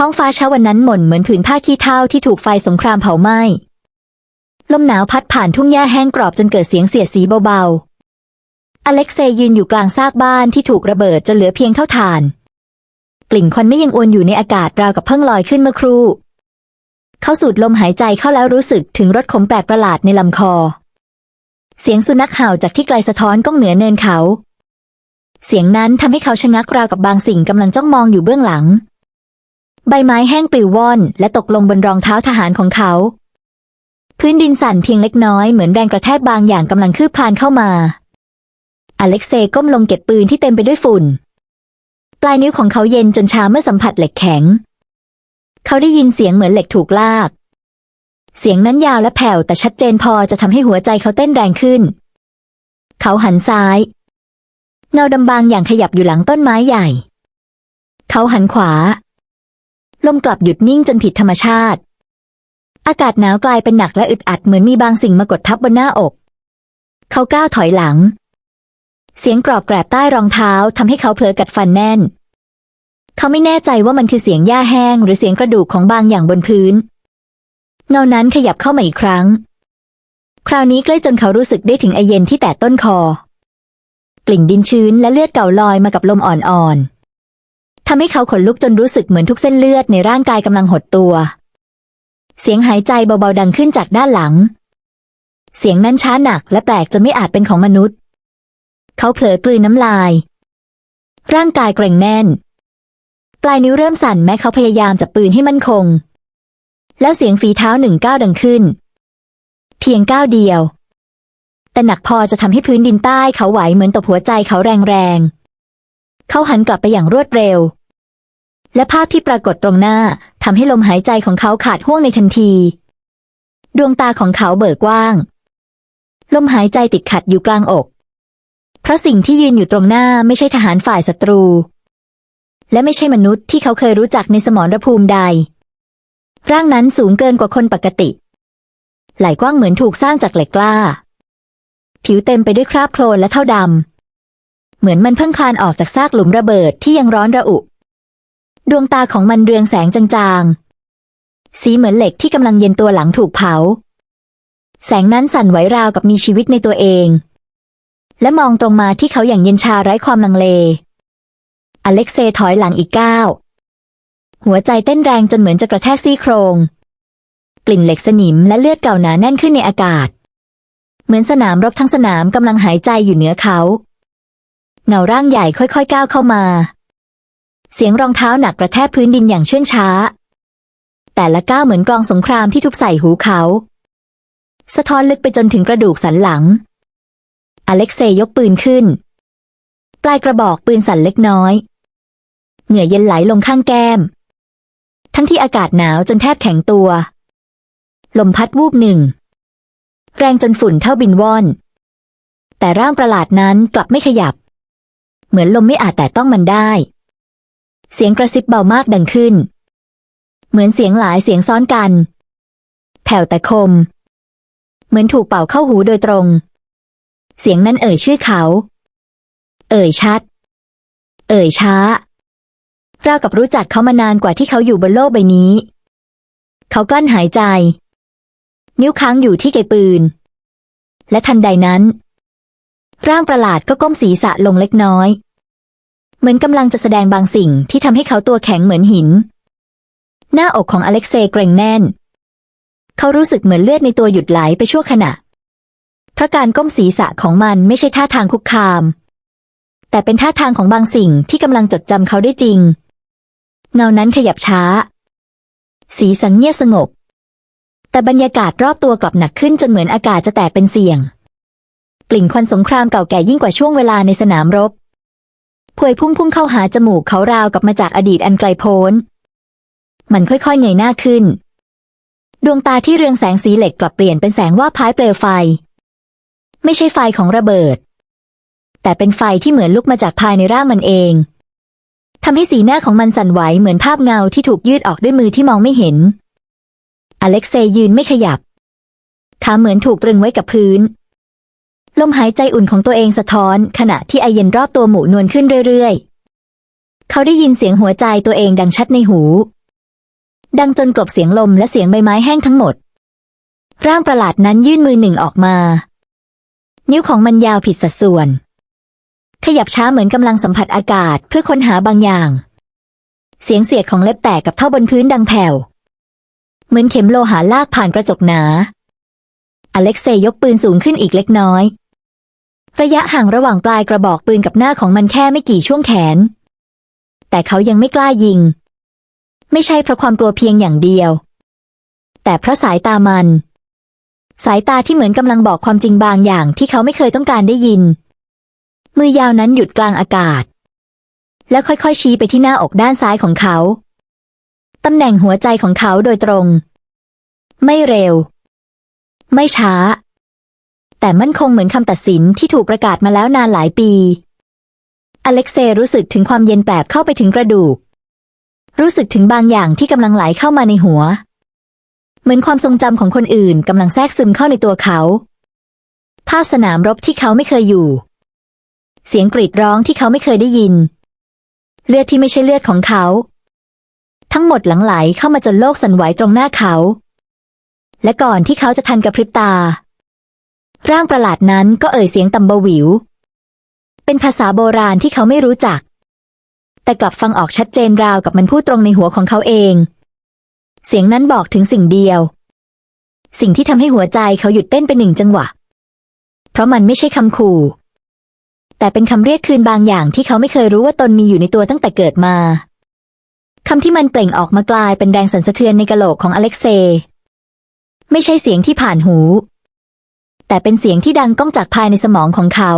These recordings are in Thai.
ท้องฟ้าเช้าวันนั้นหม่นเหมือนผืนผ้าขี้เถ้าที่ถูกไฟสงครามเผาไหม้ลมหนาวพัดผ่านทุ่งหญ้าแห้งกรอบจนเกิดเสียงเสียดสีเบาๆ อเล็กเซย์ยืนอยู่กลางซากบ้านที่ถูกระเบิดจนเหลือเพียงเท่าฐาน กลิ่นควันไม่ยังอวนอยู่ในอากาศราวกับเพิ่งลอยขึ้นเมื่อครู่ เขาสูดลมหายใจเข้าแล้วรู้สึกถึงรสขมแปลกประหลาดในลำคอ เสียงสุนัขเห่าจากที่ไกลสะท้อนก้องเหนือเนินเขา เสียงนั้นทำให้เขาชะงักราวกับบางสิ่งกำลังจ้องมองอยู่เบื้องหลัง ใบไม้แห้งปลิวว่อน และตกลงบนรองเท้าทหารของเขา พื้นดินสั่นเพียงเล็กน้อยเหมือนแรงกระแทกบางอย่างกำลังคืบคลานเข้ามา อเล็กเซย์ก้มลงเก็บปืนที่เต็มไปด้วยฝุ่น ปลายนิ้วของเขาเย็นจนชาเมื่อสัมผัสเหล็กแข็ง เขาได้ยินเสียงเหมือนเหล็กถูกลาก เสียงนั้นยาวและแผ่วแต่ชัดเจนพอจะทำให้หัวใจเขาเต้นแรงขึ้น เขาหันซ้าย เงาดำบางอย่างขยับอยู่หลังต้นไม้ใหญ่ เขาหันขวา ลมกลับหยุดนิ่งจนผิดธรรมชาติ อากาศหนาวกลายเป็นหนักและอึดอัดเหมือนมีบางสิ่งมากดทับบนหน้าอก เขาก้าวถอยหลัง เสียงกรอบแกรบใต้รองเท้าทำให้เขาเผลอกัดฟันแน่น เขาไม่แน่ใจว่ามันคือเสียงหญ้าแห้ง หรือเสียงกระดูกของบางอย่างบนพื้น เงานั้นขยับเข้ามาอีกครั้ง คราวนี้ใกล้จนเขารู้สึกได้ถึงไอเย็นที่แตะต้นคอ กลิ่นดินชื้นและเลือดเก่าลอยมากับลมอ่อนๆ ทำให้เขาขนลุกจนรู้สึกเหมือนทุกเส้นเลือดในร่างกายกำลังหดตัว เสียงหายใจเบาๆดังขึ้นจากด้านหลัง เสียงนั้นช้าหนักและแปลกจนไม่อาจเป็นของมนุษย์ เขาเผลอกลืนน้ำลาย ร่างกายเกร็งแน่น ปลายนิ้วเริ่มสั่นแม้เขาพยายามจับปืนให้มั่นคง แล้วเสียงฝีเท้าหนึ่งก้าวดังขึ้น เพียงก้าวเดียว แต่หนักพอจะทำให้พื้นดินใต้เขาไหวเหมือนตบหัวใจเขาแรงๆเขาหันกลับไปอย่างรวดเร็ว และภาพที่ปรากฏตรงหน้าทำให้ลมหายใจของเขาขาดห่วงในทันที ดวงตาของเขาเบิกกว้าง ลมหายใจติดขัดอยู่กลางอก เพราะสิ่งที่ยืนอยู่ตรงหน้าไม่ใช่ทหารฝ่ายศัตรู และไม่ใช่มนุษย์ที่เขาเคยรู้จักในสมรภูมิใด ร่างนั้นสูงเกินกว่าคนปกติ ไหล่กว้างเหมือนถูกสร้างจากเหล็กกล้า ผิวเต็มไปด้วยคราบโคลนและเท่าดำเหมือนมันเพิ่งคลานออกจากซากหลุมระเบิดที่ยังร้อนระอุ ดวงตาของมันเรืองแสงจางๆ สีเหมือนเหล็กที่กำลังเย็นตัวหลังถูกเผา แสงนั้นสั่นไหวราวกับมีชีวิตในตัวเอง และมองตรงมาที่เขาอย่างเย็นชาไร้ความลังเล อเล็กเซถอยหลังอีกก้าว หัวใจเต้นแรงจนเหมือนจะกระแทกซี่โครง กลิ่นเหล็กสนิมและเลือดเก่าหนาแน่นขึ้นในอากาศ เหมือนสนามรบทั้งสนามกำลังหายใจอยู่เหนือเขา เงาร่างใหญ่ค่อยๆก้าวเข้ามา เสียงรองเท้าหนักกระแทกพื้นดินอย่างเชื่องช้า แต่ละก้าวเหมือนกลองสงครามที่ทุบใส่หูเขา สะท้อนลึกไปจนถึงกระดูกสันหลัง อเล็กเซย์ยกปืนขึ้น ปลายกระบอกปืนสั่นเล็กน้อย เหงื่อเย็นไหลลงข้างแก้ม ทั้งที่อากาศหนาวจนแทบแข็งตัว ลมพัดวูบหนึ่ง แรงจนฝุ่นเท่าบินว่อน แต่ร่างประหลาดนั้นกลับไม่ขยับ เหมือนลมไม่อาจแต่ต้องมันได้ เสียงกระซิบเบามากดังขึ้น เหมือนเสียงหลายเสียงซ้อนกัน แผ่วแต่คม เหมือนถูกเป่าเข้าหูโดยตรง เสียงนั้นเอ่ยชื่อเขา เอ่ยชัด เอ่ยช้า ราวกับรู้จักเขามานานกว่าที่เขาอยู่บนโลกใบนี้ เขากลั้นหายใจ นิ้วค้างอยู่ที่ไกปืน และทันใดนั้น ร่างประหลาดก็ก้มศีรษะลงเล็กน้อย เหมือนกำลังจะแสดงบางสิ่งที่ทำให้เขาตัวแข็งเหมือนหิน หน้าอกของอเล็กเซย์เกรงแน่น เขารู้สึกเหมือนเลือดในตัวหยุดไหลไปชั่วขณะเพราะการก้มศีรษะของมันไม่ใช่ท่าทางคุกคาม แต่เป็นท่าทางของบางสิ่งที่กำลังจดจำเขาได้จริง เงานั้นขยับช้า สีสังเงียบสงบ แต่บรรยากาศรอบตัวกลับหนักขึ้นจนเหมือนอากาศจะแตกเป็นเสียง กลิ่นควันสงครามเก่าแก่ยิ่งกว่าช่วงเวลาในสนามรบ พวยพุ่งพุ่งเข้าหาจมูกเขาราวกับมาจากอดีตอันไกลโพ้น มันค่อยๆเงยหน้าขึ้น ดวงตาที่เรืองแสงสีเหล็กกลับเปลี่ยนเป็นแสงว่าบพายเปลวไฟ ไม่ใช่ไฟของระเบิด แต่เป็นไฟที่เหมือนลุกมาจากภายในร่างมันเองทำให้สีหน้าของมันสั่นไหวเหมือนภาพเงาที่ถูกยืดออกด้วยมือที่มองไม่เห็น อเล็กเซย์ยืนไม่ขยับขาเหมือนถูกตรึงไว้กับพื้น ลมหายใจอุ่นของตัวเองสะท้อน ขณะที่ไอเย็นรอบตัวหมูนวลขึ้นเรื่อยๆ เขาได้ยินเสียงหัวใจตัวเองดังชัดในหู ดังจนกลบเสียงลมและเสียงใบไม้แห้งทั้งหมด ร่างประหลาดนั้นยื่นมือหนึ่งออกมา นิ้วของมันยาวผิดสัดส่วน ขยับช้าเหมือนกำลังสัมผัสอากาศเพื่อค้นหาบางอย่าง เสียงเสียดของเล็บแตกกับเท่าบนพื้นดังแผ่ว เหมือนเข็มโลหะลากผ่านกระจกหนาอเล็กเซยยกปืนสูงขึ้นอีกเล็กน้อย ระยะห่างระหว่างปลายกระบอกปืนกับหน้าของมันแค่ไม่กี่ช่วงแขน แต่เขายังไม่กล้ายิง ไม่ใช่เพราะความกลัวเพียงอย่างเดียว แต่เพราะสายตามัน สายตาที่เหมือนกำลังบอกความจริงบางอย่างที่เขาไม่เคยต้องการได้ยิน มือยาวนั้นหยุดกลางอากาศ แล้วค่อยๆชี้ไปที่หน้าอกด้านซ้ายของเขาตำแหน่งหัวใจของเขาโดยตรง ไม่เร็ว ไม่ช้า แต่มั่นคงเหมือนคำตัดสินที่ถูกประกาศมาแล้วนานหลายปี อเล็กเซย์รู้สึกถึงความเย็นแปบเข้าไปถึงกระดูก รู้สึกถึงบางอย่างที่กำลังไหลเข้ามาในหัว เหมือนความทรงจำของคนอื่นกำลังแทรกซึมเข้าในตัวเขาภาพสนามรบที่เขาไม่เคยอยู่ เสียงกรีดร้องที่เขาไม่เคยได้ยิน เลือดที่ไม่ใช่เลือดของเขา ทั้งหมดหลังไหลเข้ามาจนโลกสั่นไหวตรงหน้าเขา และก่อนที่เขาจะทันกระพริบตา ร่างประหลาดนั้นก็เอ่ยเสียงต่ำเบาหวิว เป็นภาษาโบราณที่เขาไม่รู้จัก แต่กลับฟังออกชัดเจนราวกับมันพูดตรงในหัวของเขาเอง เสียงนั้นบอกถึงสิ่งเดียว สิ่งที่ทำให้หัวใจเขาหยุดเต้นเป็นหนึ่งจังหวะ เพราะมันไม่ใช่คำขู่แต่เป็นคำเรียกคืนบางอย่างที่เขาไม่เคยรู้ว่าตนมีอยู่ในตัวตั้งแต่เกิดมา คำที่มันเปล่งออกมากลายเป็นแรงสั่นสะเทือนในกะโหลกของอเล็กเซ ไม่ใช่เสียงที่ผ่านหู แต่เป็นเสียงที่ดังก้องจากภายในสมองของเขา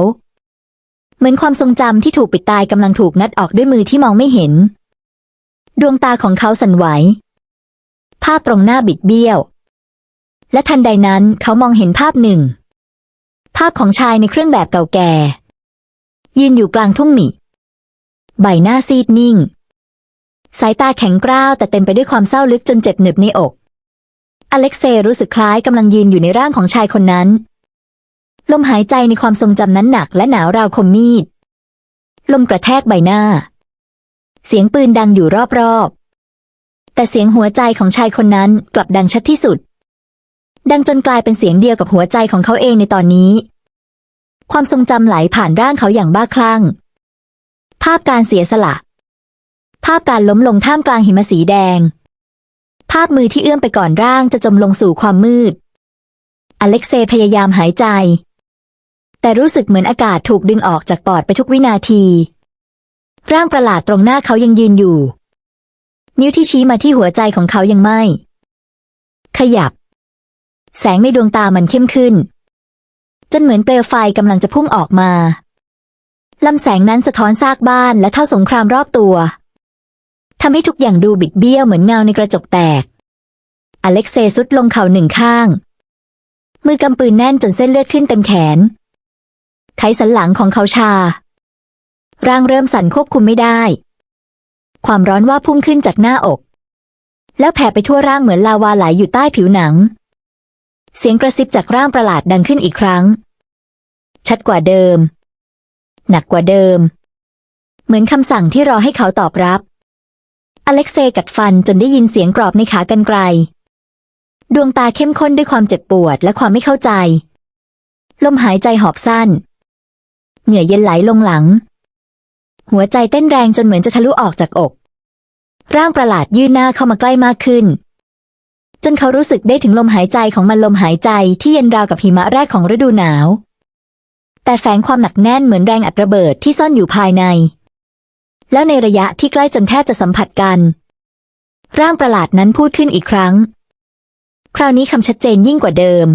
เหมือนความทรงจำที่ถูกปิดตายกำลังถูกงัดออกด้วยมือที่มองไม่เห็น ดวงตาของเขาสั่นไหว ภาพตรงหน้าบิดเบี้ยว และทันใดนั้นเขามองเห็นภาพหนึ่ง ภาพของชายในเครื่องแบบเก่าแก่ ยืนอยู่กลางทุ่งหมิ ใบหน้าซีดนิ่ง สายตาแข็งกร้าวแต่เต็มไปด้วยความเศร้าลึกจนเจ็บหนึบในอกอเล็กเซย์รู้สึกคล้ายกำลังยืนอยู่ในร่างของชายคนนั้น ลมหายใจในความทรงจำนั้นหนักและหนาวราวคมมีด ลมกระแทกใบหน้า เสียงปืนดังอยู่รอบๆ แต่เสียงหัวใจของชายคนนั้นกลับดังชัดที่สุด ดังจนกลายเป็นเสียงเดียวกับหัวใจของเขาเองในตอนนี้ ความทรงจำไหลผ่านร่างเขาอย่างบ้าคลั่ง ภาพการเสียสละ ภาพการล้มลงท่ามกลางหิมะสีแดง ภาพมือที่เอื้อมไปก่อนร่างจะจมลงสู่ความมืด อเล็กเซย์พยายามหายใจ แต่รู้สึกเหมือนอากาศถูกดึงออกจากปอดไปทุกวินาที ร่างประหลาดตรงหน้าเขายังยืนอยู่ นิ้วที่ชี้มาที่หัวใจของเขายังไม่ ขยับ แสงในดวงตามันเข้มขึ้น จนเหมือนเปลวไฟกำลังจะพุ่งออกมาลำแสงนั้นสะท้อนซากบ้านและเท่าสงครามรอบตัวทำให้ทุกอย่างดูบิดเบี้ยวเหมือนเงาในกระจกแตก อเล็กเซย์ซุดลงเข่าหนึ่งข้าง มือกำปืนแน่นจนเส้นเลือดขึ้นเต็มแขน ไขสันหลังของเขาชา ร่างเริ่มสั่นควบคุมไม่ได้ ความร้อนว่าพุ่งขึ้นจากหน้าอก แล้วแผ่ไปทั่วร่างเหมือนลาวาไหลอยู่ใต้ผิวหนัง เสียงกระซิบจากร่างประหลาดดังขึ้นอีกครั้ง ชัดกว่าเดิม หนักกว่าเดิม เหมือนคำสั่งที่รอให้เขาตอบรับ อเล็กเซย์กัดฟันจนได้ยินเสียงกรอบในขากรรไกรดวงตาเข้มข้นด้วยความเจ็บปวดและความไม่เข้าใจ ลมหายใจหอบสั้น เหงื่อเย็นไหลลงหลัง หัวใจเต้นแรงจนเหมือนจะทะลุออกจากอก ร่างประหลาดยื่นหน้าเข้ามาใกล้มากขึ้น จนเขารู้สึกได้ถึงลมหายใจของมันลมหายใจที่เย็นราวกับหิมะแรกของฤดูหนาว แต่แฝงความหนักแน่นเหมือนแรงอัดระเบิดที่ซ่อนอยู่ภายใน แล้วในระยะที่ใกล้จนแทบจะสัมผัสกัน ร่างประหลาดนั้นพูดขึ้นอีกครั้ง คราวนี้คำชัดเจนยิ่งกว่าเดิม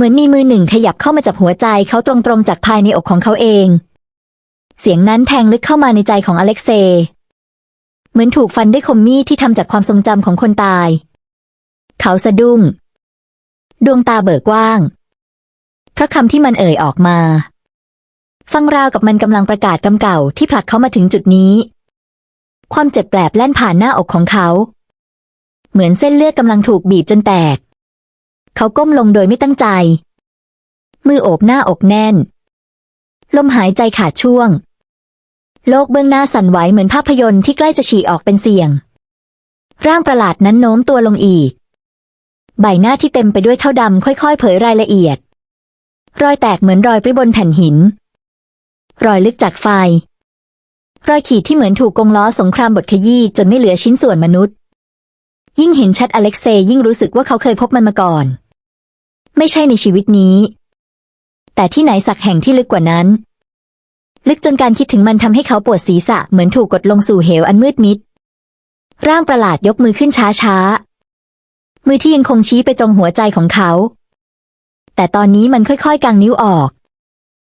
เหมือนมีมือหนึ่งขยับเข้ามาจับหัวใจเขาตรงๆจากภายในอกของเขาเอง เสียงนั้นแทงลึกเข้ามาในใจของอเล็กเซย์เหมือนถูกฟันด้วยคมมีดที่ทำจากความทรงจำของคนตาย เขาสะดุ้ง ดวงตาเบิกกว้าง เพราะคำที่มันเอ่ยออกมา ฟังราวกับมันกำลังประกาศกำเก่าที่ผลักเขามาถึงจุดนี้ ความเจ็บแปลบแล่นผ่านหน้าอกของเขา เหมือนเส้นเลือดกำลังถูกบีบจนแตก เขาก้มลงโดยไม่ตั้งใจ มือโอบหน้าอกแน่น ลมหายใจขาดช่วง โลกเบื้องหน้าสั่นไหวเหมือนภาพยนตร์ที่ใกล้จะฉีกออกเป็นเสียง ร่างประหลาดนั้นโน้มตัวลงอีก ใบหน้าที่เต็มไปด้วยเท่าดำค่อยๆ เผยรายละเอียด รอยแตกเหมือนรอยปริบนแผ่นหิน รอยลึกจากไฟรอยขีดที่เหมือนถูกกงล้อสงครามบดขยี้จนไม่เหลือชิ้นส่วนมนุษย์ ยิ่งเห็นชัดอเล็กเซย์ยิ่งรู้สึกว่าเขาเคยพบมันมาก่อน ไม่ใช่ในชีวิตนี้ แต่ที่ไหนสักแห่งที่ลึกกว่านั้น ลึกจนการคิดถึงมันทำให้เขาปวดศีรษะเหมือนถูกกดลงสู่เหวอันมืดมิด ร่างประหลาดยกมือขึ้นช้าช้ามือที่ยังคงชี้ไปตรงหัวใจของเขา แต่ตอนนี้มันค่อยๆกางนิ้วออก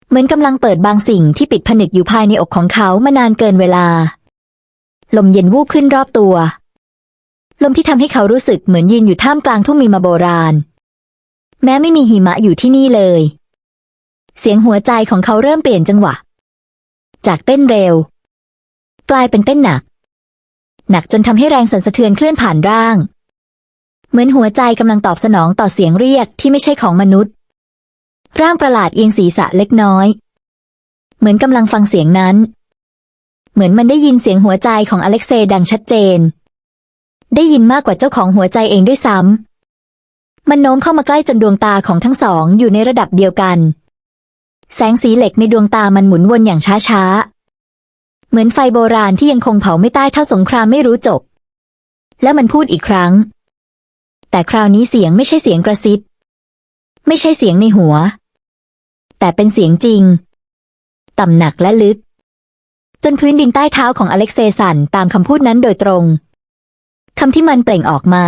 เหมือนกำลังเปิดบางสิ่งที่ปิดผนึกอยู่ภายในอกของเขามานานเกินเวลา ลมเย็นวูบขึ้นรอบตัว ลมที่ทำให้เขารู้สึกเหมือนยืนอยู่ท่ามกลางทุ่งมีมาโบราณ แม้ไม่มีหิมะอยู่ที่นี่เลย เสียงหัวใจของเขาเริ่มเปลี่ยนจังหวะ จากเต้นเร็ว กลายเป็นเต้นหนัก หนักจนทำให้แรงสั่นสะเทือนเคลื่อนผ่านร่าง เหมือนหัวใจกำลังตอบสนองต่อเสียงเรียกที่ไม่ใช่ของมนุษย์ ร่างประหลาดเอียงศีรษะเล็กน้อย เหมือนกำลังฟังเสียงนั้น เหมือนมันได้ยินเสียงหัวใจของอเล็กเซย์ดังชัดเจน ได้ยินมากกว่าเจ้าของหัวใจเองด้วยซ้ำ มันโน้มเข้ามาใกล้จนดวงตาของทั้งสองอยู่ในระดับเดียวกัน แสงสีเหล็กในดวงตามันหมุนวนอย่างช้าๆ เหมือนไฟโบราณที่ยังคงเผาไม่ใต้เท่าสงครามไม่รู้จบ แล้วมันพูดอีกครั้ง แต่คราวนี้เสียงไม่ใช่เสียงกระซิบ ไม่ใช่เสียงในหัว แต่เป็นเสียงจริง ต่ำหนักและลึก จนพื้นดินใต้เท้าของอเล็กเซย์สั่นตามคำพูดนั้นโดยตรง คำที่มันเปล่งออกมา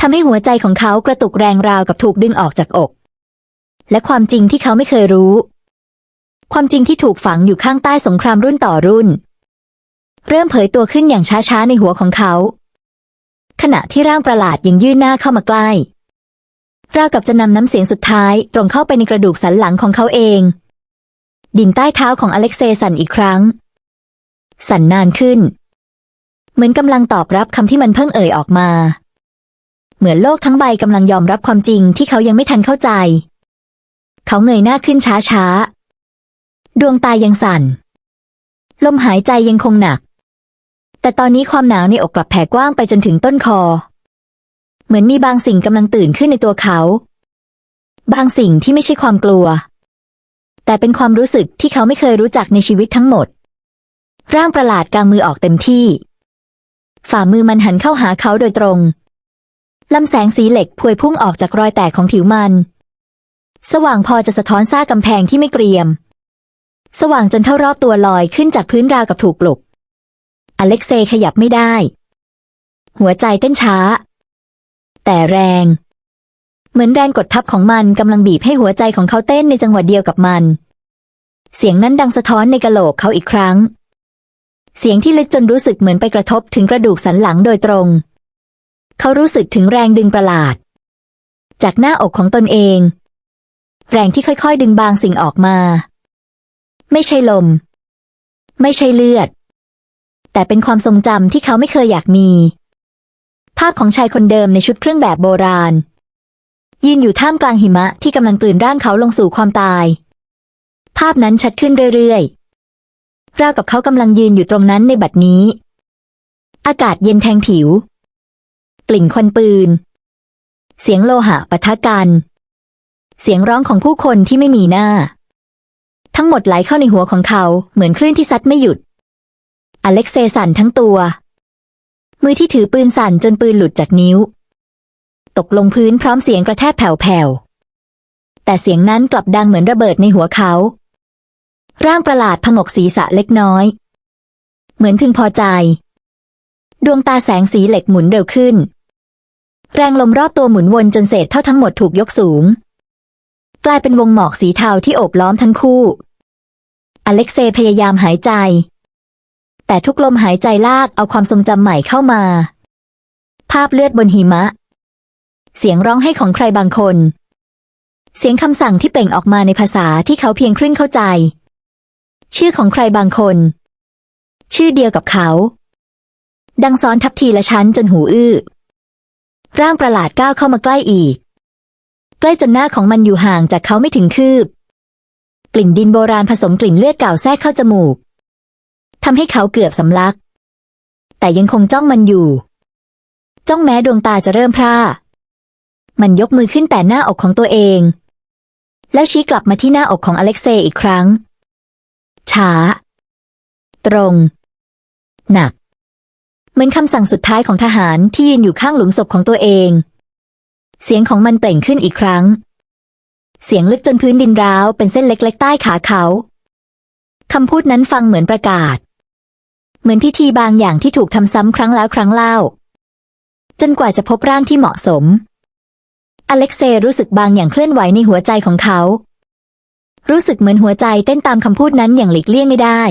ทำให้หัวใจของเขากระตุกแรงราวกับถูกดึงออกจากอก และความจริงที่เขาไม่เคยรู้ ความจริงที่ถูกฝังอยู่ข้างใต้สงครามรุ่นต่อรุ่น เริ่มเผยตัวขึ้นอย่างช้าๆในหัวของเขา ขณะที่ร่างประหลาดยังยื่นหน้าเข้ามาใกล้ราวกับจะนำน้ำเสียงสุดท้ายตรงเข้าไปในกระดูกสันหลังของเขาเอง ดินใต้เท้าของอเล็กเซย์สันอีกครั้ง สั่นนานขึ้น เหมือนกำลังตอบรับคำที่มันเพิ่งเอ่ยออกมา เหมือนโลกทั้งใบกำลังยอมรับความจริงที่เขายังไม่ทันเข้าใจ เขาเงยหน้าขึ้นช้าๆ ดวงตายังสั่น ลมหายใจยังคงหนัก แต่ตอนนี้ความหนาวในอกกลับแผ่กว้างไปจนถึงต้นคอ เหมือนมีบางสิ่งกำลังตื่นขึ้นในตัวเขา บางสิ่งที่ไม่ใช่ความกลัว แต่เป็นความรู้สึกที่เขาไม่เคยรู้จักในชีวิตทั้งหมด ร่างประหลาดกางมือออกเต็มที่ ฝ่ามือมันหันเข้าหาเขาโดยตรงลำแสงสีเหล็กพวยพุ่งออกจากรอยแตกของผิวมัน สว่างพอจะสะท้อนซ่ากำแพงที่ไม่เกรียม สว่างจนเท่ารอบตัวลอยขึ้นจากพื้นราวกับถูกปลุก อเล็กเซย์ขยับไม่ได้ หัวใจเต้นช้า แต่แรง เหมือนแรงกดทับของมันกำลังบีบให้หัวใจของเขาเต้นในจังหวะเดียวกับมัน เสียงนั้นดังสะท้อนในกะโหลกเขาอีกครั้ง เสียงที่ลึกจนรู้สึกเหมือนไปกระทบถึงกระดูกสันหลังโดยตรง เขารู้สึกถึงแรงดึงประหลาด จากหน้าอกของตนเอง แรงที่ค่อยๆ ดึงบางสิ่งออกมา ไม่ใช่ลม ไม่ใช่เลือด แต่เป็นความทรงจำที่เขาไม่เคยอยากมี ภาพของชายคนเดิมในชุดเครื่องแบบโบราณ ยืนอยู่ท่ามกลางหิมะที่กำลังกลืนร่างเขาลงสู่ความตาย ภาพนั้นชัดขึ้นเรื่อยๆ ราวกับเขากำลังยืนอยู่ตรงนั้นในบัดนี้ อากาศเย็นแทงผิว กลิ่นควันปืน เสียงโลหะปะทะกัน เสียงร้องของผู้คนที่ไม่มีหน้า ทั้งหมดไหลเข้าในหัวของเขาเหมือนคลื่นที่ซัดไม่หยุด อเล็กเซสั่นทั้งตัว มือที่ถือปืนสั่นจนปืนหลุดจากนิ้ว ตกลงพื้นพร้อมเสียงกระแทกแผ่วๆแต่เสียงนั้นกลับดังเหมือนระเบิดในหัวเขา ร่างประหลาดผงกศีรษะเล็กน้อย เหมือนพึงพอใจ ดวงตาแสงสีเหล็กหมุนเร็วขึ้น แรงลมรอบตัวหมุนวนจนเศษเท่าทั้งหมดถูกยกสูง กลายเป็นวงหมอกสีเทาที่โอบล้อมทั้งคู่ อเล็กเซย์พยายามหายใจ แต่ทุกลมหายใจลากเอาความทรงจำใหม่เข้ามา ภาพเลือดบนหิมะ เสียงร้องไห้ของใครบางคนเสียงคำสั่งที่เปล่งออกมาในภาษาที่เขาเพียงครึ่งเข้าใจ ชื่อของใครบางคน ชื่อเดียวกับเขา ดังซ้อนทับทีละชั้นจนหูอื้อ ร่างประหลาดก้าวเข้ามาใกล้อีก ใกล้จนหน้าของมันอยู่ห่างจากเขาไม่ถึงคืบ กลิ่นดินโบราณผสมกลิ่นเลือดเก่าแทรกเข้าจมูกทำให้เขาเกือบสำลัก แต่ยังคงจ้องมันอยู่ จ้องแม้ดวงตาจะเริ่มพร่า มันยกมือขึ้นแต่หน้าอกของตัวเอง แล้วชี้กลับมาที่หน้าอกของอเล็กเซย์อีกครั้ง ช้า ตรง หนัก เหมือนคำสั่งสุดท้ายของทหารที่ยืนอยู่ข้างหลุมศพของตัวเอง เสียงของมันเปล่งขึ้นอีกครั้ง เสียงลึกจนพื้นดินร้าวเป็นเส้นเล็ก ๆ ใต้ขาเขา คำพูดนั้นฟังเหมือนประกาศ เหมือนพิธีบางอย่างที่ถูกทำซ้ำครั้งแล้วครั้งเล่า จนกว่าจะพบร่างที่เหมาะสม อเล็กเซย์รู้สึกบางอย่างเคลื่อนไหวในหัวใจของเขา รู้สึกเหมือนหัวใจเต้นตามคำพูดนั้นอย่างหลีกเลี่ยงไม่ได้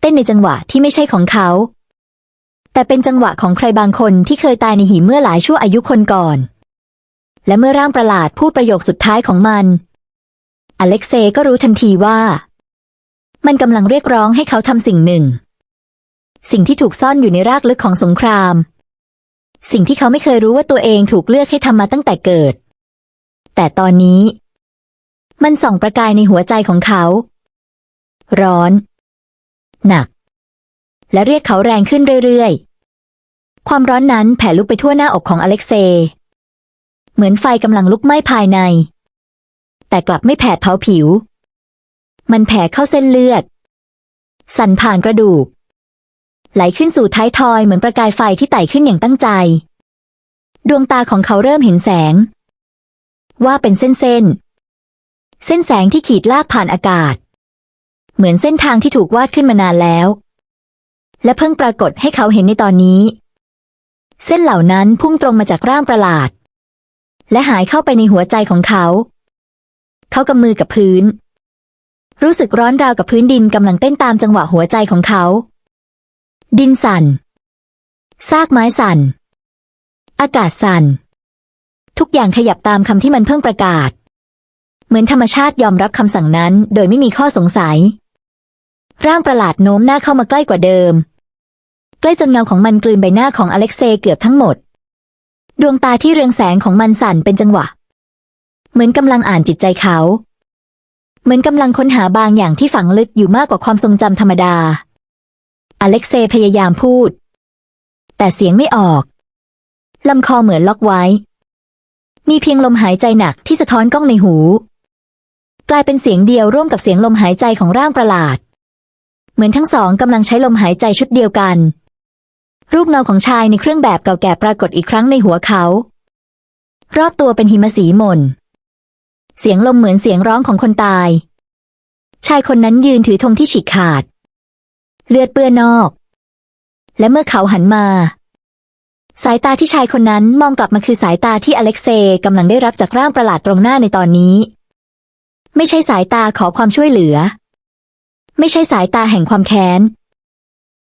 เต้นในจังหวะที่ไม่ใช่ของเขา แต่เป็นจังหวะของใครบางคนที่เคยตายในหิมเมื่อหลายชั่วอายุคนก่อน และเมื่อร่างประหลาดพูดประโยคสุดท้ายของมัน อเล็กเซก็รู้ทันทีว่า มันกำลังเรียกร้องให้เขาทำสิ่งหนึ่ง สิ่งที่ถูกซ่อนอยู่ในรากลึกของสงคราม สิ่งที่เขาไม่เคยรู้ว่าตัวเองถูกเลือกให้ทำมาตั้งแต่เกิด แต่ตอนนี้ มันส่องประกายในหัวใจของเขา ร้อน หนัก และเรียกเขาแรงขึ้นเรื่อยๆ ความร้อนนั้นแผ่ลุกไปทั่วหน้าอกของอเล็กเซย์เหมือนไฟกำลังลุกไหม้ภายใน แต่กลับไม่แผดเผาผิว มันแผ่เข้าเส้นเลือด สั่นผ่านกระดูก ไหลขึ้นสู่ท้ายทอยเหมือนประกายไฟที่ไต่ขึ้นอย่างตั้งใจ ดวงตาของเขาเริ่มเห็นแสง ว่าเป็นเส้นเส้นๆ เส้นแสงที่ขีดลากผ่านอากาศ เหมือนเส้นทางที่ถูกวาดขึ้นมานานแล้ว และเพิ่งปรากฏให้เขาเห็นในตอนนี้ เส้นเหล่านั้นพุ่งตรงมาจากร่างประหลาด และหายเข้าไปในหัวใจของเขา เขากำมือกับพื้น รู้สึกร้อนราวกับพื้นดินกำลังเต้นตามจังหวะหัวใจของเขา ดินสั่นซากไม้สั่น อากาศสั่น ทุกอย่างขยับตามคำที่มันเพิ่งประกาศ เหมือนธรรมชาติยอมรับคำสั่งนั้น โดยไม่มีข้อสงสัย ร่างประหลาดโน้มหน้าเข้ามาใกล้กว่าเดิม ใกล้จนเงาของมันกลืนใบหน้าของอเล็กเซย์เกือบทั้งหมด ดวงตาที่เรืองแสงของมันสั่นเป็นจังหวะ เหมือนกำลังอ่านจิตใจเขา เหมือนกำลังค้นหาบางอย่างที่ฝังลึกอยู่มากกว่าความทรงจำธรรมดา อเล็กเซย์พยายามพูด แต่เสียงไม่ออกลำคอเหมือนล็อกไว้ มีเพียงลมหายใจหนักที่สะท้อนกล้องในหู กลายเป็นเสียงเดียวร่วมกับเสียงลมหายใจของร่างประหลาด เหมือนทั้งสองกำลังใช้ลมหายใจชุดเดียวกัน รูปเงาของชายในเครื่องแบบเก่าแก่ปรากฏอีกครั้งในหัวเขา รอบตัวเป็นหิมะสีมน เสียงลมเหมือนเสียงร้องของคนตาย ชายคนนั้นยืนถือธงที่ฉีกขาด เลือดเปื้อนนอก และเมื่อเขาหันมาสายตาที่ชายคนนั้นมองกลับมาคือสายตาที่อเล็กเซย์กำลังได้รับจากร่างประหลาดตรงหน้าในตอนนี้ ไม่ใช่สายตาขอความช่วยเหลือ ไม่ใช่สายตาแห่งความแค้น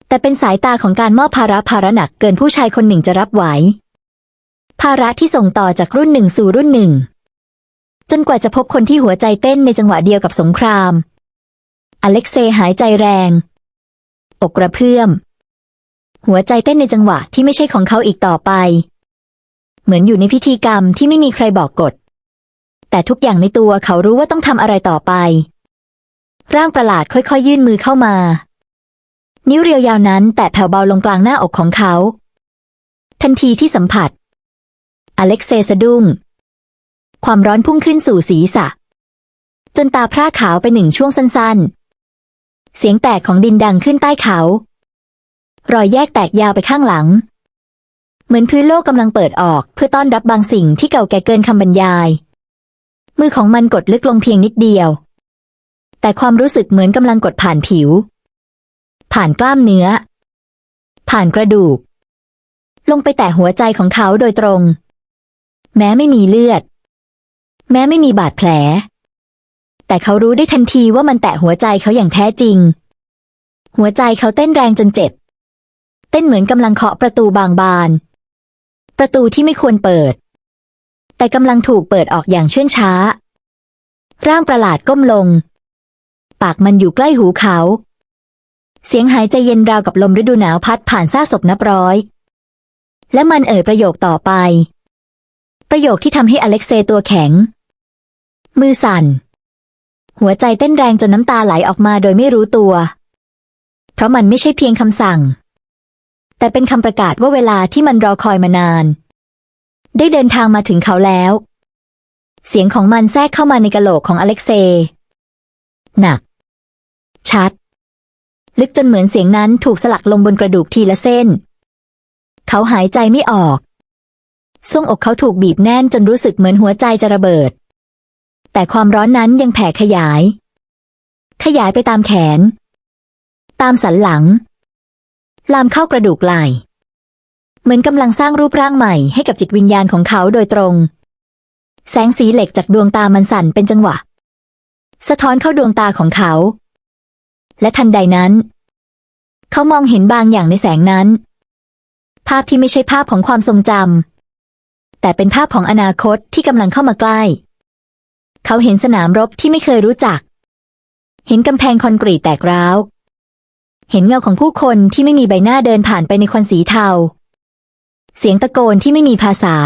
แต่เป็นสายตาของการมอบภาระภาระหนักเกินผู้ชายคนหนึ่งจะรับไหว ภาระที่ส่งต่อจากรุ่นหนึ่งสู่รุ่นหนึ่ง จนกว่าจะพบคนที่หัวใจเต้นในจังหวะเดียวกับสงคราม อเล็กเซหายใจแรง อกกระเพื่อม หัวใจเต้นในจังหวะที่ไม่ใช่ของเขาอีกต่อไป เหมือนอยู่ในพิธีกรรมที่ไม่มีใครบอกกฎ แต่ทุกอย่างในตัวเขารู้ว่าต้องทำอะไรต่อไป ร่างประหลาดค่อยๆ ยื่นมือเข้ามา นิ้วเรียวยาวนั้น แตะแผ่วเบาลงกลางหน้าอกของเขา ทันทีที่สัมผัส อเล็กเซย์สะดุ้ง ความร้อนพุ่งขึ้นสู่ศีรษะ จนตาพร่าขาวไปหนึ่งช่วงสั้นๆ เสียงแตกของดินดังขึ้นใต้เขา รอยแยกแตกยาวไปข้างหลังเหมือนพื้นโลกกำลังเปิดออกเพื่อต้อนรับบางสิ่งที่เก่าแก่เกินคำบรรยาย มือของมันกดลึกลงเพียงนิดเดียว แต่ความรู้สึกเหมือนกำลังกดผ่านผิว ผ่านกล้ามเนื้อ ผ่านกระดูก ลงไปแตะหัวใจของเขาโดยตรง แม้ไม่มีเลือด แม้ไม่มีบาดแผล แต่เขารู้ได้ทันทีว่ามันแตะหัวใจเขาอย่างแท้จริง หัวใจเขาเต้นแรงจนเจ็บ เต้นเหมือนกำลังเคาะประตูบางบาน ประตูที่ไม่ควรเปิด แต่กำลังถูกเปิดออกอย่างเชื่องช้า ร่างประหลาดก้มลง ปากมันอยู่ใกล้หูเขา เสียงหายใจเย็นราวกับลมฤดูหนาวพัดผ่านซากศพนับร้อย และมันเอ่ยประโยคต่อไป ประโยคที่ทำให้อเล็กเซย์ตัวแข็ง มือสั่น หัวใจเต้นแรงจนน้ำตาไหลออกมาโดยไม่รู้ตัว เพราะมันไม่ใช่เพียงคำสั่ง แต่เป็นคำประกาศว่าเวลาที่มันรอคอยมานาน ได้เดินทางมาถึงเขาแล้ว เสียงของมันแทรกเข้ามาในกะโหลกของอเล็กเซย์หนัก ชัด ลึกจนเหมือนเสียงนั้นถูกสลักลงบนกระดูกทีละเส้น เขาหายใจไม่ออกทรวงอกเขาถูกบีบแน่นจนรู้สึกเหมือนหัวใจจะระเบิด แต่ความร้อนนั้นยังแผ่ขยาย ขยายไปตามแขน ตามสันหลัง ลามเข้ากระดูกไหล่ เหมือนกำลังสร้างรูปร่างใหม่ให้กับจิตวิญญาณของเขาโดยตรง แสงสีเหล็กจากดวงตามันสั่นเป็นจังหวะ สะท้อนเข้าดวงตาของเขา และทันใดนั้น เขามองเห็นบางอย่างในแสงนั้น ภาพที่ไม่ใช่ภาพของความทรงจำแต่เป็นภาพของอนาคตที่กำลังเข้ามาใกล้ เขาเห็นสนามรบที่ไม่เคยรู้จัก เห็นกำแพงคอนกรีตแตกร้าวเห็นเงาของผู้คนที่ไม่มีใบหน้าเดินผ่านไปในควันสีเทา เสียงตะโกนที่ไม่มีภาษา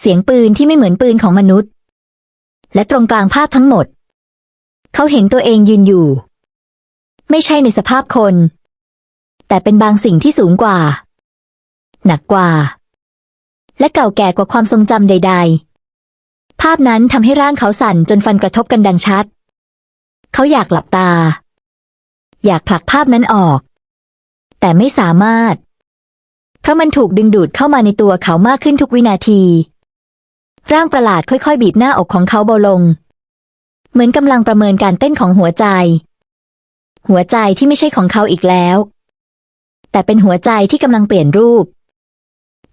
เสียงปืนที่ไม่เหมือนปืนของมนุษย์ และตรงกลางภาพทั้งหมด เขาเห็นตัวเองยืนอยู่ ไม่ใช่ในสภาพคน แต่เป็นบางสิ่งที่สูงกว่า หนักกว่า และเก่าแก่กว่าความทรงจำใด ๆ ภาพนั้นทำให้ร่างเขาสั่นจนฟันกระทบกันดังชัด เขาอยากหลับตา อยากผลักภาพนั้นออก แต่ไม่สามารถ เพราะมันถูกดึงดูดเข้ามาในตัวเขามากขึ้นทุกวินาที ร่างประหลาดค่อยๆ บีบหน้าอกของเขาเบาลง เหมือนกำลังประเมินการเต้นของหัวใจ หัวใจที่ไม่ใช่ของเขาอีกแล้ว แต่เป็นหัวใจที่กำลังเปลี่ยนรูป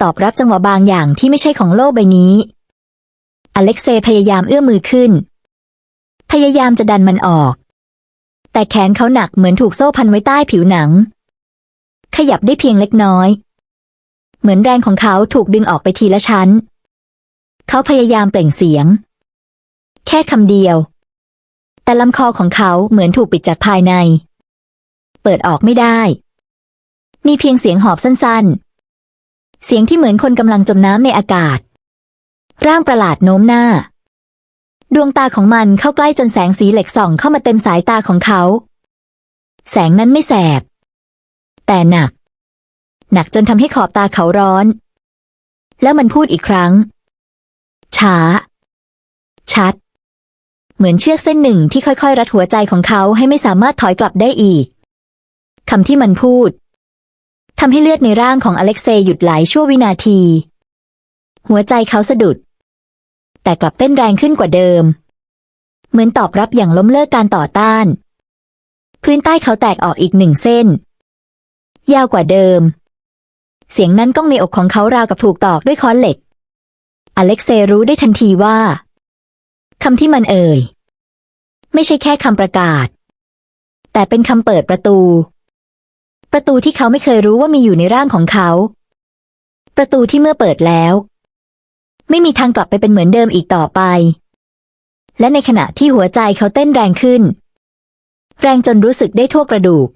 ตอบรับจังหวะบางอย่างที่ไม่ใช่ของโลกใบนี้ อเล็กเซย์พยายามเอื้อมมือขึ้น พยายามจะดันมันออก แต่แขนเขาหนักเหมือนถูกโซ่พันไว้ใต้ผิวหนัง ขยับได้เพียงเล็กน้อย เหมือนแรงของเขาถูกดึงออกไปทีละชั้น เขาพยายามเปล่งเสียง แค่คำเดียว แต่ลำคอของเขาเหมือนถูกปิดจากภายใน เปิดออกไม่ได้ มีเพียงเสียงหอบสั้นๆ เสียงที่เหมือนคนกำลังจมน้ำในอากาศ ร่างประหลาดโน้มหน้า ดวงตาของมันเข้าใกล้จนแสงสีเหล็กส่องเข้ามาเต็มสายตาของเขา แสงนั้นไม่แสบ แต่หนัก หนักจนทำให้ขอบตาเขาร้อน แล้วมันพูดอีกครั้ง ช้า ชัด เหมือนเชือกเส้นหนึ่งที่ค่อยๆ รัดหัวใจของเขาให้ไม่สามารถถอยกลับได้อีกคำที่มันพูดทำให้เลือดในร่างของอเล็กเซย์หยุดไหลชั่ววินาที หัวใจเขาสะดุด แต่กลับเต้นแรงขึ้นกว่าเดิม เหมือนตอบรับอย่างล้มเลิกการต่อต้าน พื้นใต้เขาแตกออกอีกหนึ่งเส้น ยาวกว่าเดิม เสียงนั้นก้องในอกของเขาราวกับถูกตอกด้วยค้อนเหล็ก อเล็กเซย์รู้ได้ทันทีว่าคำที่มันเอ่ย ไม่ใช่แค่คำประกาศ แต่เป็นคำเปิดประตู ประตูที่เขาไม่เคยรู้ว่ามีอยู่ในร่างของเขา ประตูที่เมื่อเปิดแล้ว ไม่มีทางกลับไปเป็นเหมือนเดิมอีกต่อไป และในขณะที่หัวใจเขาเต้นแรงขึ้น แรงจนรู้สึกได้ทั่วกระดูก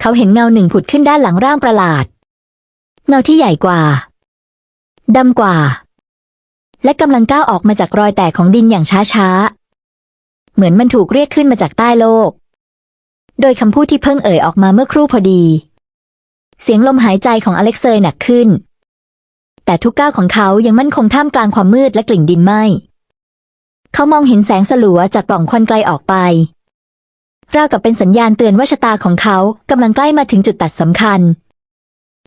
เขาเห็นเงาหนึ่งผุดขึ้นด้านหลังร่างประหลาด เงาที่ใหญ่กว่าดำกว่า และกำลังก้าวออกมาจากรอยแตกของดินอย่างช้าๆ เหมือนมันถูกเรียกขึ้นมาจากใต้โลก โดยคำพูดที่เพิ่งเอ่ยออกมาเมื่อครู่พอดี เสียงลมหายใจของอเล็กเซย์หนักขึ้น แต่ทุกก้าวของเขายังมั่นคงท่ามกลางความมืดและกลิ่นดินไหม้เขามองเห็นแสงสลัวจากปล่องควันไกลออกไป ราวกับเป็นสัญญาณเตือนว่าชะตาของเขากำลังใกล้มาถึงจุดตัดสำคัญ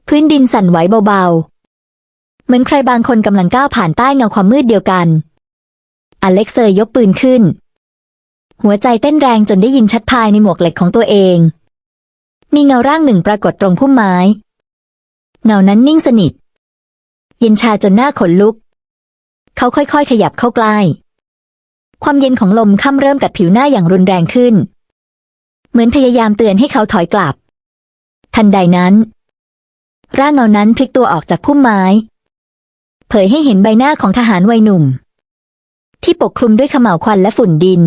พื้นดินสั่นไหวเบาๆ เหมือนใครบางคนกำลังก้าวผ่านใต้เงาความมืดเดียวกัน อเล็กเซย์ยกปืนขึ้น หัวใจเต้นแรงจนได้ยินชัดภายในหมวกเหล็กของตัวเอง มีเงาร่างหนึ่งปรากฏตรงพุ่มไม้ เงานั้นนิ่งสนิท เย็นชาจนหน้าขนลุก เขาค่อยๆ ขยับเข้าใกล้ความเย็นของลมค่ำเริ่มกัดผิวหน้าอย่างรุนแรงขึ้น เหมือนพยายามเตือนให้เขาถอยกลับ ทันใดนั้น ร่างเงานั้นพลิกตัวออกจากพุ่มไม้ เผยให้เห็นใบหน้าของทหารวัยหนุ่ม ที่ปกคลุมด้วยขม่าวควันและฝุ่นดิน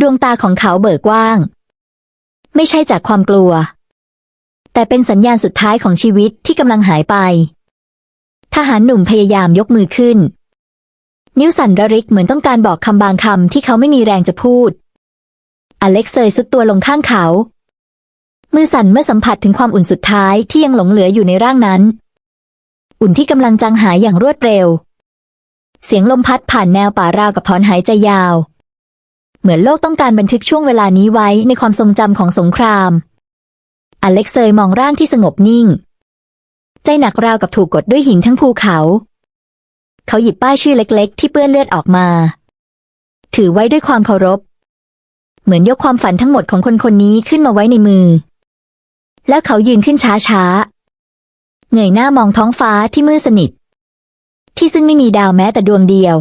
ดวงตาของเขาเบิกกว้าง ไม่ใช่จากความกลัว แต่เป็นสัญญาณสุดท้ายของชีวิตที่กำลังหายไป ทหารหนุ่มพยายามยกมือขึ้น นิ้วสั่นระริกเหมือนต้องการบอกคำบางคำที่เขาไม่มีแรงจะพูด อเล็กเซยสุดตัวลงข้างเขา มือสั่นเมื่อสัมผัสถึงความอุ่นสุดท้ายที่ยังหลงเหลืออยู่ในร่างนั้น อุ่นที่กำลังจางหายอย่างรวดเร็ว เสียงลมพัดผ่านแนวป่าราวกับถอนหายใจยาว เหมือนโลกต้องการบันทึกช่วงเวลานี้ไว้ในความทรงจำของสงคราม อเล็กเซยมองร่างที่สงบนิ่ง ใจหนักราวกับถูกกดด้วยหินทั้งภูเขา เขาหยิบป้ายชื่อเล็ก ๆ ที่เปื้อนเลือดออกมา ถือไว้ด้วยความเคารพ เหมือนยกความฝันทั้งหมดของคนคนนี้ขึ้นมาไว้ในมือ แล้วเขายืนขึ้นช้าช้าเงยหน้ามองท้องฟ้าที่มืดสนิท ที่ซึ่งไม่มีดาวแม้แต่ดวงเดียว